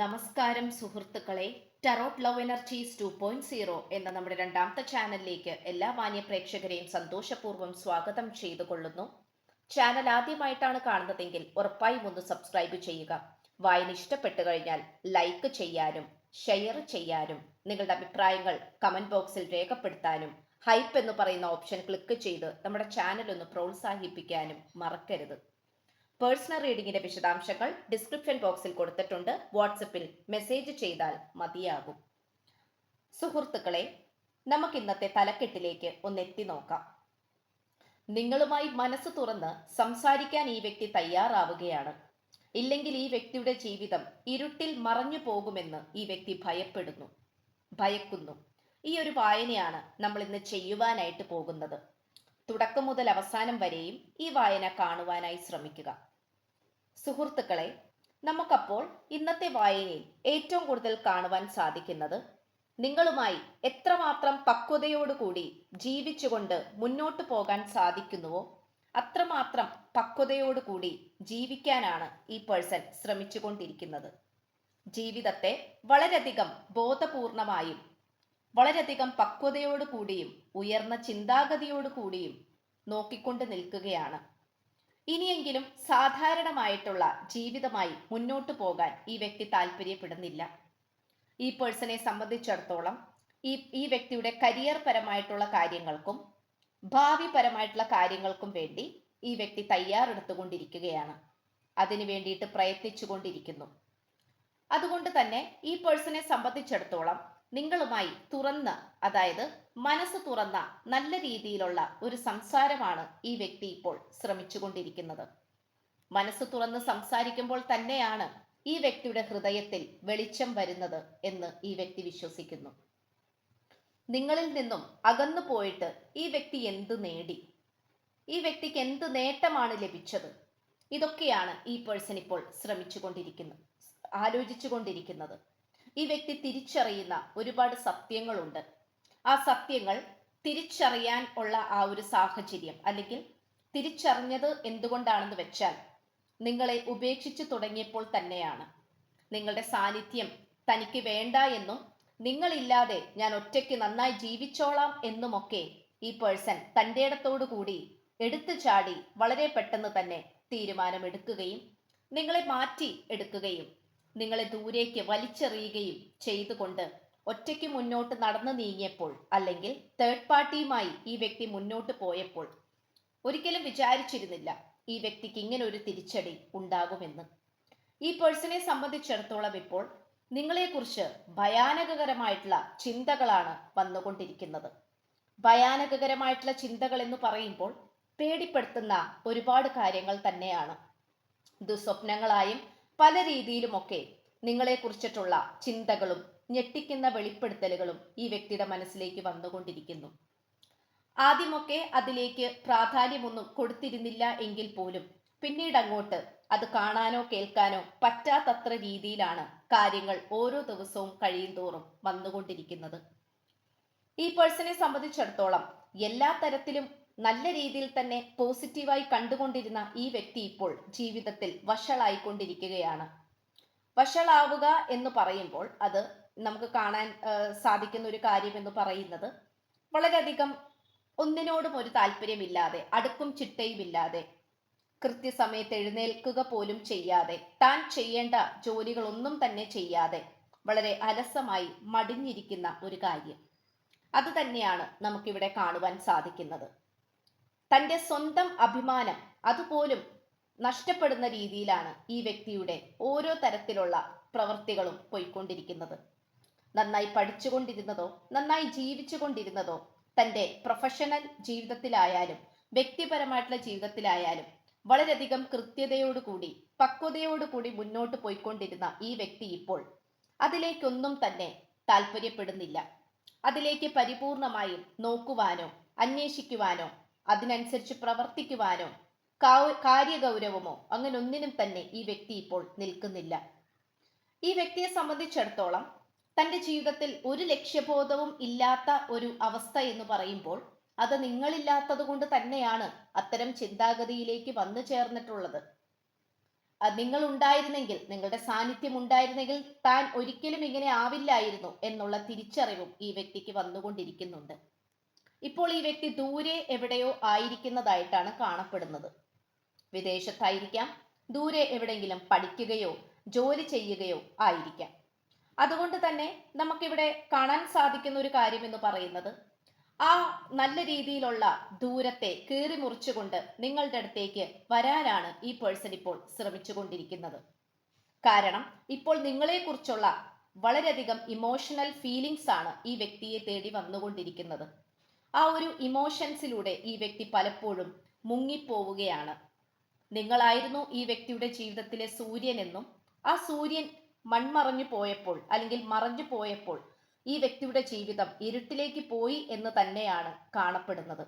നമസ്കാരം സുഹൃത്തുക്കളെ tarot love energies two point zero എന്ന നമ്മുടെ രണ്ടാമത്തെ ചാനലിലേക്ക് എല്ലാ വാന്യ പ്രേക്ഷകരെയും സന്തോഷപൂർവം സ്വാഗതം ചെയ്തുകൊള്ളുന്നു. ചാനൽ ആദ്യമായിട്ടാണ് കാണുന്നതെങ്കിൽ ഉറപ്പായും ഒന്ന് സബ്സ്ക്രൈബ് ചെയ്യുക. വായന ഇഷ്ടപ്പെട്ടു കഴിഞ്ഞാൽ ലൈക്ക് ചെയ്യാനും ഷെയർ ചെയ്യാനും നിങ്ങളുടെ അഭിപ്രായങ്ങൾ കമന്റ് ബോക്സിൽ രേഖപ്പെടുത്താനും ഹൈപ്പ് എന്ന് പറയുന്ന ഓപ്ഷൻ ക്ലിക്ക് ചെയ്ത് നമ്മുടെ ചാനൽ ഒന്ന് പ്രോത്സാഹിപ്പിക്കാനും മറക്കരുത്. പേഴ്സണൽ റീഡിംഗിന്റെ വിശദാംശങ്ങൾ ഡിസ്ക്രിപ്ഷൻ ബോക്സിൽ കൊടുത്തിട്ടുണ്ട്. വാട്സപ്പിൽ മെസ്സേജ് ചെയ്താൽ മതിയാകും. സുഹൃത്തുക്കളെ നമുക്ക് ഇന്നത്തെ തലക്കെട്ടിലേക്ക് ഒന്ന് എത്തി നോക്കാം. നിങ്ങളുമായി മനസ്സ് തുറന്ന് സംസാരിക്കാൻ ഈ വ്യക്തി തയ്യാറാവുകയാണ്. ഇല്ലെങ്കിൽ ഈ വ്യക്തിയുടെ ജീവിതം ഇരുട്ടിൽ മറഞ്ഞു പോകുമെന്ന് ഈ വ്യക്തി ഭയപ്പെടുന്നു. ഭയക്കുന്നു. ഈ ഒരു വായനയാണ് നമ്മൾ ഇന്ന് ചെയ്യുവാനായിട്ട് പോകുന്നത്. തുടക്കം മുതൽ അവസാനം വരെയും ഈ വായന കാണുവാനായി ശ്രമിക്കുക. സുഹൃത്തുക്കളെ നമുക്കപ്പോൾ ഇന്നത്തെ വായനയിൽ ഏറ്റവും കൂടുതൽ കാണുവാൻ സാധിക്കുന്നത് നിങ്ങളുമായി എത്രമാത്രം പക്വതയോടുകൂടി ജീവിച്ചുകൊണ്ട് മുന്നോട്ട് പോകാൻ സാധിക്കുന്നുവോ അത്രമാത്രം പക്വതയോടുകൂടി ജീവിക്കാനാണ് ഈ പേഴ്സൺ ശ്രമിച്ചുകൊണ്ടിരിക്കുന്നത്. ജീവിതത്തെ വളരെയധികം ബോധപൂർണമായും വളരെയധികം പക്വതയോടുകൂടിയും ഉയർന്ന ചിന്താഗതിയോടുകൂടിയും നോക്കിക്കൊണ്ട് നിൽക്കുകയാണ് ഇനിയെങ്കിലും സാധാരണമായിട്ടുള്ള ജീവിതമായി മുന്നോട്ടു പോകാൻ ഈ വ്യക്തി താല്പര്യപ്പെടുന്നില്ല. ഈ പേഴ്സണെ സംബന്ധിച്ചിടത്തോളം ഈ ഈ വ്യക്തിയുടെ കരിയർ പരമായിട്ടുള്ള കാര്യങ്ങൾക്കും ഭാവി പരമായിട്ടുള്ള കാര്യങ്ങൾക്കും വേണ്ടി ഈ വ്യക്തി തയ്യാറെടുത്തുകൊണ്ടിരിക്കുകയാണ്. അതിനു വേണ്ടിയിട്ട് പ്രയത്നിച്ചു കൊണ്ടിരിക്കുന്നു അതുകൊണ്ട് തന്നെ ഈ പേഴ്സണെ സംബന്ധിച്ചിടത്തോളം നിങ്ങളുമായി തുറന്ന് അതായത് മനസ്സ് തുറന്ന നല്ല രീതിയിലുള്ള ഒരു സംസാരമാണ് ഈ വ്യക്തി ഇപ്പോൾ ശ്രമിച്ചുകൊണ്ടിരിക്കുന്നത്. മനസ്സ് തുറന്ന് സംസാരിക്കുമ്പോൾ തന്നെയാണ് ഈ വ്യക്തിയുടെ ഹൃദയത്തിൽ വെളിച്ചം വരുന്നത് എന്ന് ഈ വ്യക്തി വിശ്വസിക്കുന്നു. നിങ്ങളിൽ നിന്നും അകന്നു പോയിട്ട് ഈ വ്യക്തി എന്ത് നേടി? ഈ വ്യക്തിക്ക് എന്ത് നേട്ടമാണ് ലഭിച്ചത്? ഇതൊക്കെയാണ് ഈ പേഴ്സൺ ഇപ്പോൾ ശ്രമിച്ചുകൊണ്ടിരിക്കുന്നത് ആലോചിച്ചുകൊണ്ടിരിക്കുന്നത്. ഈ വ്യക്തി തിരിച്ചറിയുന്ന ഒരുപാട് സത്യങ്ങളുണ്ട്. ആ സത്യങ്ങൾ തിരിച്ചറിയാൻ ഉള്ള ആ ഒരു സാഹചര്യം അല്ലെങ്കിൽ തിരിച്ചറിഞ്ഞത് എന്തുകൊണ്ടാണെന്ന് വെച്ചാൽ നിങ്ങളെ ഉപേക്ഷിച്ചു തുടങ്ങിയപ്പോൾ തന്നെയാണ്. നിങ്ങളുടെ സാന്നിധ്യം തനിക്ക് വേണ്ട എന്നും നിങ്ങളില്ലാതെ ഞാൻ ഒറ്റയ്ക്ക് നന്നായി ജീവിച്ചോളാം എന്നുമൊക്കെ ഈ പേഴ്സൺ തന്റെ ഇടത്തോടു കൂടി എടുത്തു ചാടി വളരെ പെട്ടെന്ന് തന്നെ തീരുമാനമെടുക്കുകയും നിങ്ങളെ മാറ്റി എടുക്കുകയും നിങ്ങളെ ദൂരേക്ക് വലിച്ചെറിയുകയും ചെയ്തുകൊണ്ട് ഒറ്റയ്ക്ക് മുന്നോട്ട് നടന്നു നീങ്ങിയപ്പോൾ അല്ലെങ്കിൽ തേർഡ് പാർട്ടിയുമായി ഈ വ്യക്തി മുന്നോട്ട് പോയപ്പോൾ ഒരിക്കലും വിചാരിച്ചിരുന്നില്ല ഈ വ്യക്തിക്ക് ഇങ്ങനെ ഒരു തിരിച്ചടി ഉണ്ടാകുമെന്ന്. ഈ പേഴ്സണെ സംബന്ധിച്ചിടത്തോളം ഇപ്പോൾ നിങ്ങളെക്കുറിച്ച് ഭയാനകകരമായിട്ടുള്ള ചിന്തകളാണ് വന്നുകൊണ്ടിരിക്കുന്നത്. ഭയാനകകരമായിട്ടുള്ള ചിന്തകൾ എന്ന് പറയുമ്പോൾ പേടിപ്പെടുത്തുന്ന ഒരുപാട് കാര്യങ്ങൾ തന്നെയാണ്. ദുസ്വപ്നങ്ങളായും പല രീതിയിലുമൊക്കെ നിങ്ങളെ കുറിച്ചിട്ടുള്ള ചിന്തകളും ഞെട്ടിക്കുന്ന വെളിപ്പെടുത്തലുകളും ഈ വ്യക്തിയുടെ മനസ്സിലേക്ക് വന്നുകൊണ്ടിരിക്കുന്നു. ആദ്യമൊക്കെ അതിലേക്ക് പ്രാധാന്യമൊന്നും കൊടുത്തിരുന്നില്ല എങ്കിൽ പോലും പിന്നീട് അങ്ങോട്ട് അത് കാണാനോ കേൾക്കാനോ പറ്റാത്തത്ര രീതിയിലാണ് കാര്യങ്ങൾ ഓരോ ദിവസവും കഴിയും തോറും വന്നുകൊണ്ടിരിക്കുന്നത്. ഈ പേഴ്സണെ സംബന്ധിച്ചിടത്തോളം എല്ലാ തരത്തിലും നല്ല രീതിയിൽ തന്നെ പോസിറ്റീവായി കണ്ടുകൊണ്ടിരുന്ന ഈ വ്യക്തി ഇപ്പോൾ ജീവിതത്തിൽ വഷളായിക്കൊണ്ടിരിക്കുകയാണ്. വഷളാവുക എന്ന് പറയുമ്പോൾ അത് നമുക്ക് കാണാൻ സാധിക്കുന്ന ഒരു കാര്യം എന്ന് പറയുന്നത് വളരെയധികം ഒന്നിനോടും ഒരു താല്പര്യമില്ലാതെ അടുക്കും ചിട്ടയുമില്ലാതെ കൃത്യസമയത്ത് എഴുന്നേൽക്കുക പോലും ചെയ്യാതെ താൻ ചെയ്യേണ്ട ജോലികളൊന്നും തന്നെ ചെയ്യാതെ വളരെ അലസമായി മടിഞ്ഞിരിക്കുന്ന ഒരു കാര്യം. അത് തന്നെയാണ് നമുക്കിവിടെ കാണുവാൻ സാധിക്കുന്നത്. തന്റെ സ്വന്തം അഭിമാനം അതുപോലും നഷ്ടപ്പെടുന്ന രീതിയിലാണ് ഈ വ്യക്തിയുടെ ഓരോ തരത്തിലുള്ള പ്രവൃത്തികളും പോയിക്കൊണ്ടിരിക്കുന്നത്. നന്നായി പഠിച്ചുകൊണ്ടിരുന്നതോ നന്നായി ജീവിച്ചുകൊണ്ടിരുന്നതോ തന്റെ പ്രൊഫഷണൽ ജീവിതത്തിലായാലും വ്യക്തിപരമായിട്ടുള്ള ജീവിതത്തിലായാലും വളരെയധികം കൃത്യതയോടുകൂടി പക്വതയോടുകൂടി മുന്നോട്ട് പോയിക്കൊണ്ടിരുന്ന ഈ വ്യക്തി ഇപ്പോൾ അതിലേക്കൊന്നും തന്നെ താല്പര്യപ്പെടുന്നില്ല. അതിലേക്ക് പരിപൂർണമായും നോക്കുവാനോ അന്വേഷിക്കുവാനോ അതിനനുസരിച്ച് പ്രവർത്തിക്കുവാനോ കാര്യഗൗരവമോ അങ്ങനെ ഒന്നിനും തന്നെ ഈ വ്യക്തി ഇപ്പോൾ നിൽക്കുന്നില്ല. ഈ വ്യക്തിയെ സംബന്ധിച്ചിടത്തോളം തന്റെ ജീവിതത്തിൽ ഒരു ലക്ഷ്യബോധവും ഇല്ലാത്ത ഒരു അവസ്ഥ എന്ന് പറയുമ്പോൾ അത് നിങ്ങളില്ലാത്തത് കൊണ്ട് തന്നെയാണ് അത്തരം ചിന്താഗതിയിലേക്ക് വന്നു ചേർന്നിട്ടുള്ളത്. നിങ്ങൾ ഉണ്ടായിരുന്നെങ്കിൽ നിങ്ങളുടെ സാന്നിധ്യം ഉണ്ടായിരുന്നെങ്കിൽ താൻ ഒരിക്കലും ഇങ്ങനെ ആവില്ലായിരുന്നു എന്നുള്ള തിരിച്ചറിവും ഈ വ്യക്തിക്ക് വന്നുകൊണ്ടിരിക്കുന്നുണ്ട്. ഇപ്പോൾ ഈ വ്യക്തി ദൂരെ എവിടെയോ ആയിരിക്കുന്നതായിട്ടാണ് കാണപ്പെടുന്നത്. വിദേശത്തായിരിക്കാം ദൂരെ എവിടെയെങ്കിലും പഠിക്കുകയോ ജോലി ചെയ്യുകയോ ആയിരിക്കാം. അതുകൊണ്ട് തന്നെ നമുക്കിവിടെ കാണാൻ സാധിക്കുന്ന ഒരു കാര്യം എന്ന് പറയുന്നത് ആ നല്ല രീതിയിലുള്ള ദൂരത്തെ കീറി മുറിച്ചുകൊണ്ട് നിങ്ങളുടെ അടുത്തേക്ക് വരാനാണ് ഈ പേഴ്സൺ ഇപ്പോൾ ശ്രമിച്ചുകൊണ്ടിരിക്കുന്നത്. കാരണം ഇപ്പോൾ നിങ്ങളെക്കുറിച്ചുള്ള വളരെയധികം ഇമോഷണൽ ഫീലിങ്സ് ആണ് ഈ വ്യക്തിയെ തേടി വന്നുകൊണ്ടിരിക്കുന്നത്. ആ ഒരു ഇമോഷൻസിലൂടെ ഈ വ്യക്തി പലപ്പോഴും മുങ്ങിപ്പോവുകയാണ്. നിങ്ങളായിരുന്നു ഈ വ്യക്തിയുടെ ജീവിതത്തിലെ സൂര്യൻ എന്നും ആ സൂര്യൻ മൺമറഞ്ഞു പോയപ്പോൾ അല്ലെങ്കിൽ മറഞ്ഞു പോയപ്പോൾ ഈ വ്യക്തിയുടെ ജീവിതം ഇരുട്ടിലേക്ക് പോയി എന്ന് തന്നെയാണ് കാണപ്പെടുന്നത്.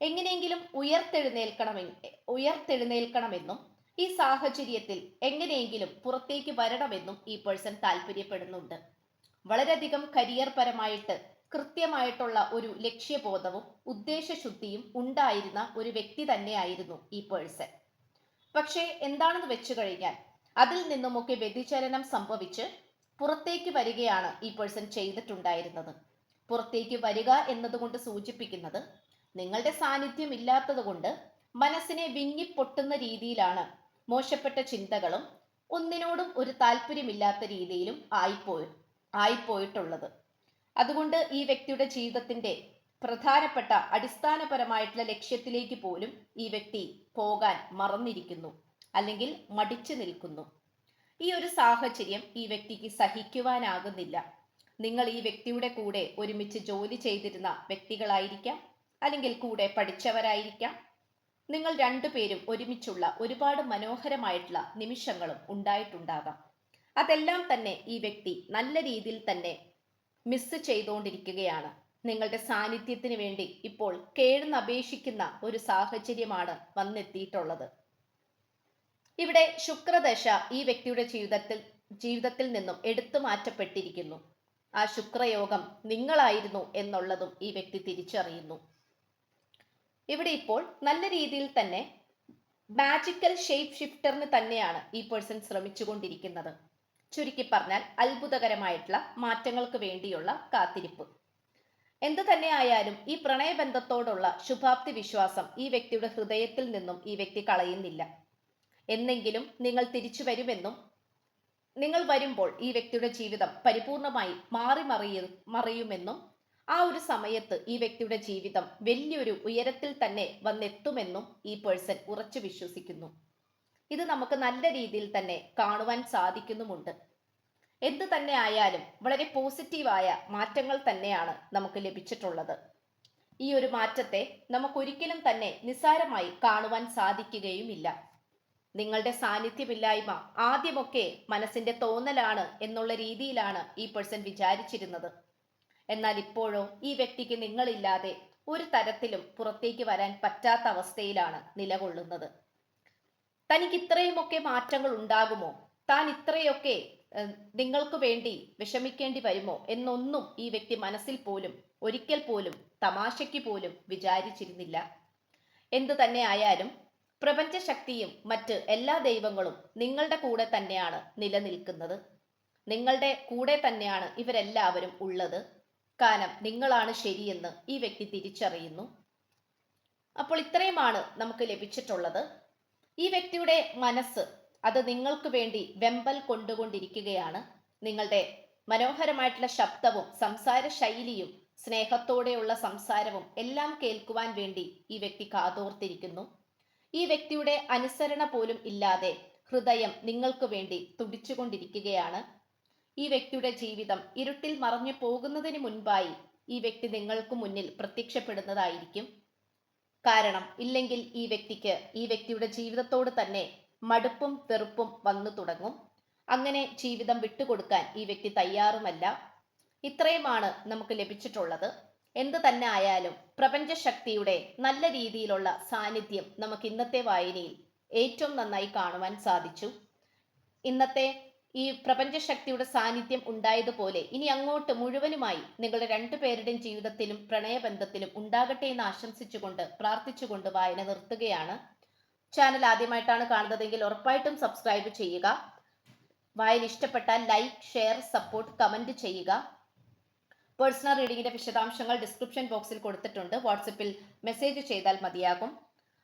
എങ്ങനെയെങ്കിലും ഉയർത്തെഴുന്നേൽക്കണമെ ഉയർത്തെഴുന്നേൽക്കണമെന്നും ഈ സാഹചര്യത്തിൽ എങ്ങനെയെങ്കിലും പുറത്തേക്ക് വരണമെന്നും ഈ പേഴ്സൺ താല്പര്യപ്പെടുന്നുണ്ട്. വളരെയധികം കരിയർ പരമായിട്ട് കൃത്യമായിട്ടുള്ള ഒരു ലക്ഷ്യബോധവും ഉദ്ദേശശുദ്ധിയും ഉണ്ടായിരുന്ന ഒരു വ്യക്തി തന്നെയായിരുന്നു ഈ പേഴ്സൺ. പക്ഷേ എന്താണെന്ന് വെച്ചു കഴിഞ്ഞാൽ അതിൽ നിന്നുമൊക്കെ വ്യതിചലനം സംഭവിച്ച് പുറത്തേക്ക് വരികയാണ് ഈ പേഴ്സൺ ചെയ്തിട്ടുണ്ടായിരുന്നത്. പുറത്തേക്ക് വരിക എന്നതുകൊണ്ട് സൂചിപ്പിക്കുന്നത് നിങ്ങളുടെ സാന്നിധ്യം ഇല്ലാത്തതുകൊണ്ട് മനസ്സിനെ വിങ്ങിപ്പൊട്ടുന്ന രീതിയിലാണ് മോശപ്പെട്ട ചിന്തകളും ഒന്നിനോടും ഒരു താല്പര്യമില്ലാത്ത രീതിയിലും ആയിപ്പോയി ആയിപ്പോയിട്ടുള്ളത്. അതുകൊണ്ട് ഈ വ്യക്തിയുടെ ജീവിതത്തിന്റെ പ്രധാനപ്പെട്ട അടിസ്ഥാനപരമായിട്ടുള്ള ലക്ഷ്യത്തിലേക്ക് പോലും ഈ വ്യക്തി പോകാൻ മറന്നിരിക്കുന്നു അല്ലെങ്കിൽ മടിച്ചു നിൽക്കുന്നു. ഈ ഒരു സാഹചര്യം ഈ വ്യക്തിക്ക് സഹിക്കുവാനാകുന്നില്ല. നിങ്ങൾ ഈ വ്യക്തിയുടെ കൂടെ ഒരുമിച്ച് ജോലി ചെയ്തിരുന്ന വ്യക്തികളായിരിക്കാം അല്ലെങ്കിൽ കൂടെ പഠിച്ചവരായിരിക്കാം. നിങ്ങൾ രണ്ടുപേരും ഒരുമിച്ചുള്ള ഒരുപാട് മനോഹരമായിട്ടുള്ള നിമിഷങ്ങളും ഉണ്ടായിട്ടുണ്ടാകാം. അതെല്ലാം തന്നെ ഈ വ്യക്തി നല്ല രീതിയിൽ തന്നെ മിസ് ചെയ്തുകൊണ്ടിരിക്കുകയാണ്. നിങ്ങളുടെ സാന്നിധ്യത്തിന് വേണ്ടി ഇപ്പോൾ കേഴ്ന്നപേക്ഷിക്കുന്ന ഒരു സാഹചര്യമാണ് വന്നെത്തിയിട്ടുള്ളത്. ഇവിടെ ശുക്രദശ ഈ വ്യക്തിയുടെ ജീവിതത്തിൽ ജീവിതത്തിൽ നിന്നും എടുത്തു മാറ്റപ്പെട്ടിരിക്കുന്നു. ആ ശുക്രയോഗം നിങ്ങളായിരുന്നു എന്നുള്ളതും ഈ വ്യക്തി തിരിച്ചറിയുന്നു. ഇവിടെ ഇപ്പോൾ നല്ല രീതിയിൽ തന്നെ മാജിക്കൽ ഷേപ്പ് ഷിഫ്റ്ററിന് തന്നെയാണ് ഈ പേഴ്സൺ ശ്രമിച്ചുകൊണ്ടിരിക്കുന്നത്. ചുരുക്കി പറഞ്ഞാൽ അത്ഭുതകരമായിട്ടുള്ള മാറ്റങ്ങൾക്ക് വേണ്ടിയുള്ള കാത്തിരിപ്പ്. എന്തു തന്നെ ആയാലും ഈ പ്രണയബന്ധത്തോടുള്ള ശുഭാപ്തി വിശ്വാസം ഈ വ്യക്തിയുടെ ഹൃദയത്തിൽ നിന്നും ഈ വ്യക്തി കളയുന്നില്ല. എന്നെങ്കിലും നിങ്ങൾ തിരിച്ചു വരുമെന്നും നിങ്ങൾ വരുമ്പോൾ ഈ വ്യക്തിയുടെ ജീവിതം പരിപൂർണമായി മാറി മറിയ മറിയുമെന്നും ആ ഒരു സമയത്ത് ഈ വ്യക്തിയുടെ ജീവിതം വലിയൊരു ഉയരത്തിൽ തന്നെ വന്നെത്തുമെന്നും ഈ പേഴ്സൺ ഉറച്ചു വിശ്വസിക്കുന്നു. ഇത് നമുക്ക് നല്ല രീതിയിൽ തന്നെ കാണുവാൻ സാധിക്കുന്നുമുണ്ട്. എന്ത് തന്നെ ആയാലും വളരെ പോസിറ്റീവായ മാറ്റങ്ങൾ തന്നെയാണ് നമുക്ക് ലഭിച്ചിട്ടുള്ളത്. ഈ ഒരു മാറ്റത്തെ നമുക്കൊരിക്കലും തന്നെ നിസ്സാരമായി കാണുവാൻ സാധിക്കുകയുമില്ല. നിങ്ങളുടെ സാന്നിധ്യമില്ലായ്മ ആദ്യമൊക്കെ മനസ്സിന്റെ തോന്നലാണ് എന്നുള്ള രീതിയിലാണ് ഈ പേഴ്സൺ വിചാരിച്ചിരുന്നത്. എന്നാൽ ഇപ്പോഴോ ഈ വ്യക്തിക്ക് നിങ്ങളില്ലാതെ ഒരു തരത്തിലും പുറത്തേക്ക് വരാൻ പറ്റാത്ത അവസ്ഥയിലാണ് നിലകൊള്ളുന്നത്. തനിക്ക് ഇത്രയുമൊക്കെ മാറ്റങ്ങൾ ഉണ്ടാകുമോ താൻ ഇത്രയൊക്കെ നിങ്ങൾക്ക് വേണ്ടി വിഷമിക്കേണ്ടി വരുമോ? എന്നൊന്നും ഈ വ്യക്തി മനസ്സിൽ പോലും ഒരിക്കൽ പോലും തമാശയ്ക്ക് പോലും വിചാരിച്ചിരുന്നില്ല. എന്തു തന്നെ ആയാലും പ്രപഞ്ചശക്തിയും മറ്റ് എല്ലാ ദൈവങ്ങളും നിങ്ങളുടെ കൂടെ തന്നെയാണ് നിലനിൽക്കുന്നത്. നിങ്ങളുടെ കൂടെ തന്നെയാണ് ഇവരെല്ലാവരും ഉള്ളത്. കാരണം നിങ്ങളാണ് ശരിയെന്ന് ഈ വ്യക്തി തിരിച്ചറിയുന്നു. അപ്പോൾ ഇത്രയുമാണ് നമുക്ക് ലഭിച്ചിട്ടുള്ളത്. ഈ വ്യക്തിയുടെ മനസ്സ് അത് നിങ്ങൾക്ക് വേണ്ടി വെമ്പൽ കൊണ്ടുകൊണ്ടിരിക്കുകയാണ്. നിങ്ങളുടെ മനോഹരമായിട്ടുള്ള ശബ്ദവും സംസാര ശൈലിയും സ്നേഹത്തോടെയുള്ള സംസാരവും എല്ലാം കേൾക്കുവാൻ വേണ്ടി ഈ വ്യക്തി കാതോർത്തിരിക്കുന്നു. ഈ വ്യക്തിയുടെ അനുസരണ പോലും ഇല്ലാതെ ഹൃദയം നിങ്ങൾക്ക് വേണ്ടി തുടിച്ചുകൊണ്ടിരിക്കുകയാണ്. ഈ വ്യക്തിയുടെ ജീവിതം ഇരുട്ടിൽ മറഞ്ഞു പോകുന്നതിന് മുൻപായി ഈ വ്യക്തി നിങ്ങൾക്ക് മുന്നിൽ പ്രത്യക്ഷപ്പെടുന്നതായിരിക്കും. കാരണം ഇല്ലെങ്കിൽ ഈ വ്യക്തിക്ക് ഈ വ്യക്തിയുടെ ജീവിതത്തോട് തന്നെ മടുപ്പും വെറുപ്പും വന്നു തുടങ്ങും. അങ്ങനെ ജീവിതം വിട്ടുകൊടുക്കാൻ ഈ വ്യക്തി തയ്യാറുമല്ല. ഇത്രയുമാണ് നമുക്ക് ലഭിച്ചിട്ടുള്ളത്. എന്ത് തന്നെ ആയാലും പ്രപഞ്ചശക്തിയുടെ നല്ല രീതിയിലുള്ള സാന്നിധ്യം നമുക്ക് ഇന്നത്തെ വായനയിൽ ഏറ്റവും നന്നായി കാണുവാൻ സാധിച്ചു. ഇന്നത്തെ ഈ പ്രപഞ്ചശക്തിയുടെ സാന്നിധ്യം ഉണ്ടായതുപോലെ ഇനി അങ്ങോട്ട് മുഴുവനുമായി നിങ്ങളുടെ രണ്ടുപേരുടെയും ജീവിതത്തിലും പ്രണയബന്ധത്തിലും ഉണ്ടാകട്ടെ എന്ന് ആശംസിച്ചുകൊണ്ട് പ്രാർത്ഥിച്ചുകൊണ്ട് വായന നിർത്തുകയാണ്. ചാനൽ ആദ്യമായിട്ടാണ് കാണുന്നതെങ്കിൽ ഉറപ്പായിട്ടും സബ്സ്ക്രൈബ് ചെയ്യുക. വായന ഇഷ്ടപ്പെട്ടാൽ ലൈക്ക് ഷെയർ സപ്പോർട്ട് കമന്റ് ചെയ്യുക. പേഴ്സണൽ റീഡിംഗിന്റെ വിശദാംശങ്ങൾ ഡിസ്ക്രിപ്ഷൻ ബോക്സിൽ കൊടുത്തിട്ടുണ്ട്. വാട്സപ്പിൽ മെസ്സേജ് ചെയ്താൽ മതിയാകും.